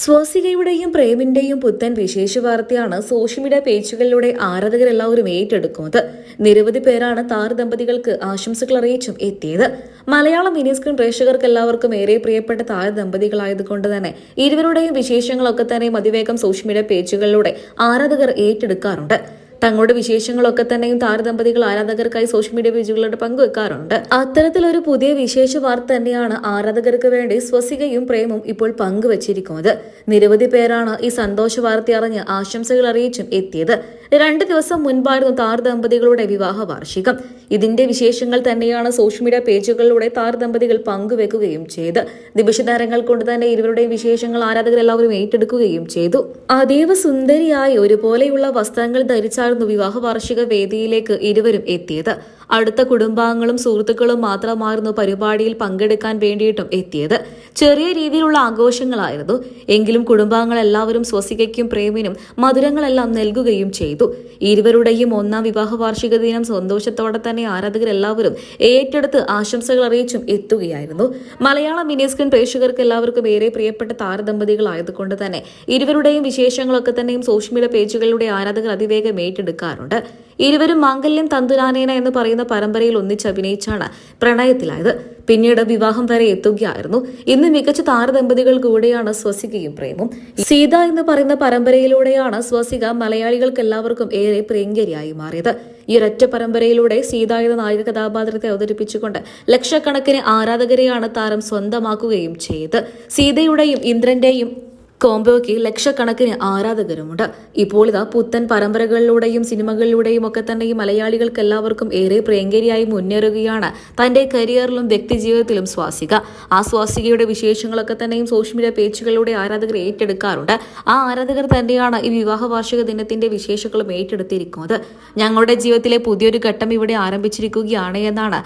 സ്വാസികയുടെയും പ്രേമിന്റെയും പുത്തൻ വിശേഷ വാർത്തയാണ് സോഷ്യൽ മീഡിയ പേജുകളിലൂടെ ആരാധകരെല്ലാവരും ഏറ്റെടുക്കുന്നത്. നിരവധി പേരാണ് താരദമ്പതികൾക്ക് ആശംസകൾ അറിയിച്ചും എത്തിയത്. മലയാളം മിനി സ്ക്രീൻ പ്രേക്ഷകർക്ക് എല്ലാവർക്കും ഏറെ പ്രിയപ്പെട്ട താര ദമ്പതികളായതുകൊണ്ട് തന്നെ ഇരുവരുടെയും വിശേഷങ്ങളൊക്കെ തന്നെ അതിവേഗം സോഷ്യൽ മീഡിയ പേജുകളിലൂടെ ആരാധകർ ഏറ്റെടുക്കാറുണ്ട്. തങ്ങളുടെ വിശേഷങ്ങളൊക്കെ തന്നെയും താരദമ്പതികൾ ആരാധകർക്കായി സോഷ്യൽ മീഡിയ പേജുകളിലൂടെ പങ്കുവെക്കാറുണ്ട് അത്തരത്തിലൊരു പുതിയ വിശേഷ വാർത്ത തന്നെയാണ് ആരാധകർക്ക് വേണ്ടി സ്വസികയും പ്രേമും ഇപ്പോൾ പങ്കുവച്ചിരിക്കുന്നത്. നിരവധി പേരാണ് ഈ സന്തോഷ വാർത്ത അറിഞ്ഞ് ആശംസകൾ അറിയിച്ചും എത്തിയത്. രണ്ട് ദിവസം മുൻപായിരുന്നു താർ ദമ്പതികളുടെ വിവാഹ വാർഷികം. ഇതിന്റെ വിശേഷങ്ങൾ തന്നെയാണ് സോഷ്യൽ മീഡിയ പേജുകളിലൂടെ താർ ദമ്പതികൾ പങ്കുവെക്കുകയും ചെയ്ത്. നിമിഷതാരങ്ങൾ കൊണ്ട് തന്നെ ഇരുവരുടെയും വിശേഷങ്ങൾ ആരാധകർ എല്ലാവരും ഏറ്റെടുക്കുകയും ചെയ്തു. അതീവ സുന്ദരിയായി ഒരുപോലെയുള്ള വസ്ത്രങ്ങൾ ധരിച്ചായിരുന്നു വിവാഹ വാർഷിക വേദിയിലേക്ക് ഇരുവരും എത്തിയത്. അടുത്ത കുടുംബാംഗങ്ങളും സുഹൃത്തുക്കളും മാത്രമായിരുന്നു പരിപാടിയിൽ പങ്കെടുക്കാൻ വേണ്ടിയിട്ടും എത്തിയത്. ചെറിയ രീതിയിലുള്ള ആഘോഷങ്ങളായിരുന്നു. എങ്കിലും കുടുംബാംഗങ്ങൾ എല്ലാവരും സ്വസികയ്ക്കും പ്രേമിനും മധുരങ്ങളെല്ലാം നൽകുകയും ചെയ്തു. ഇരുവരുടെയും ഒന്നാം വിവാഹ വാർഷിക ദിനം സന്തോഷത്തോടെ തന്നെ ആരാധകരെല്ലാവരും ഏറ്റെടുത്ത് ആശംസകൾ അറിയിച്ചും എത്തുകയായിരുന്നു. മലയാള മിനിസ്ക്രീൻ പ്രേക്ഷകർക്ക് എല്ലാവർക്കും ഏറെ പ്രിയപ്പെട്ട താരദമ്പതികളായതുകൊണ്ട് തന്നെ ഇരുവരുടെയും വിശേഷങ്ങളൊക്കെ തന്നെയും സോഷ്യൽ മീഡിയ പേജുകളിലൂടെ ആരാധകർ അതിവേഗം ഏറ്റെടുക്കാറുണ്ട്. ഇരുവരും മാംഗല്യം തന്തുരാനേന എന്ന് പറയുന്ന പരമ്പരയിൽ ഒന്നിച്ച് അഭിനയിച്ചാണ് പ്രണയത്തിലായത്. പിന്നീട് വിവാഹം വരെ എത്തുകയായിരുന്നു. ഇന്ന് മികച്ച താരദമ്പതികൾ കൂടെയാണ് സ്വസികയും പ്രേമും. സീത എന്ന് പറയുന്ന പരമ്പരയിലൂടെയാണ് സ്വസിക മലയാളികൾക്ക് എല്ലാവർക്കും ഏറെ പ്രിയങ്കരിയായി മാറിയത്. ഈ ഒരൊറ്റ പരമ്പരയിലൂടെ സീത എന്ന നായിക കഥാപാത്രത്തെ അവതരിപ്പിച്ചുകൊണ്ട് ലക്ഷക്കണക്കിന് ആരാധകരെയാണ് താരം സ്വന്തമാക്കുകയും ചെയ്ത് സീതയുടെയും ഇന്ദ്രന്റെയും കോംബോയ്ക്ക് ലക്ഷക്കണക്കിന് ആരാധകരുമുണ്ട്. ഇപ്പോൾ ഇതാ പുത്തൻ പരമ്പരകളിലൂടെയും സിനിമകളിലൂടെയും ഒക്കെ തന്നെ ഈ മലയാളികൾക്ക് എല്ലാവർക്കും ഏറെ പ്രിയങ്കരിയായി മുന്നേറുകയാണ് തന്റെ കരിയറിലും വ്യക്തിജീവിതത്തിലും സ്വാസിക. ആ സ്വാസികയുടെ വിശേഷങ്ങളൊക്കെ തന്നെയും സോഷ്യൽ മീഡിയ പേജുകളിലൂടെ ആരാധകർ ഏറ്റെടുക്കാറുണ്ട്. ആ ആരാധകർ തന്നെയാണ് ഈ വിവാഹ വാർഷിക ദിനത്തിന്റെ വിശേഷങ്ങളും ഏറ്റെടുത്തിരിക്കുന്നത്. ഞങ്ങളുടെ ജീവിതത്തിലെ പുതിയൊരു ഘട്ടം ഇവിടെ ആരംഭിച്ചിരിക്കുകയാണ് എന്നാണ്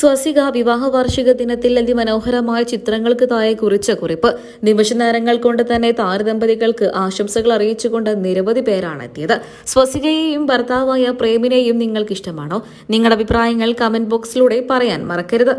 സ്വസിക വിവാഹ വാർഷിക ദിനത്തിൽ അതിമനോഹരമായ ചിത്രങ്ങൾക്ക് താഴെ കുറിച്ച കുറിപ്പ്. നിമിഷ നേരങ്ങൾ കൊണ്ട് തന്നെ താരദമ്പതികൾക്ക് ആശംസകൾ അറിയിച്ചുകൊണ്ട് നിരവധി പേരാണ് എത്തിയത്. സ്വസികയെയും ഭർത്താവായ പ്രേമിനെയും നിങ്ങൾക്ക് ഇഷ്ടമാണോ നിങ്ങളുടെ അഭിപ്രായങ്ങൾ കമന്റ് ബോക്സിലൂടെ പറയാൻ മറക്കരുത്.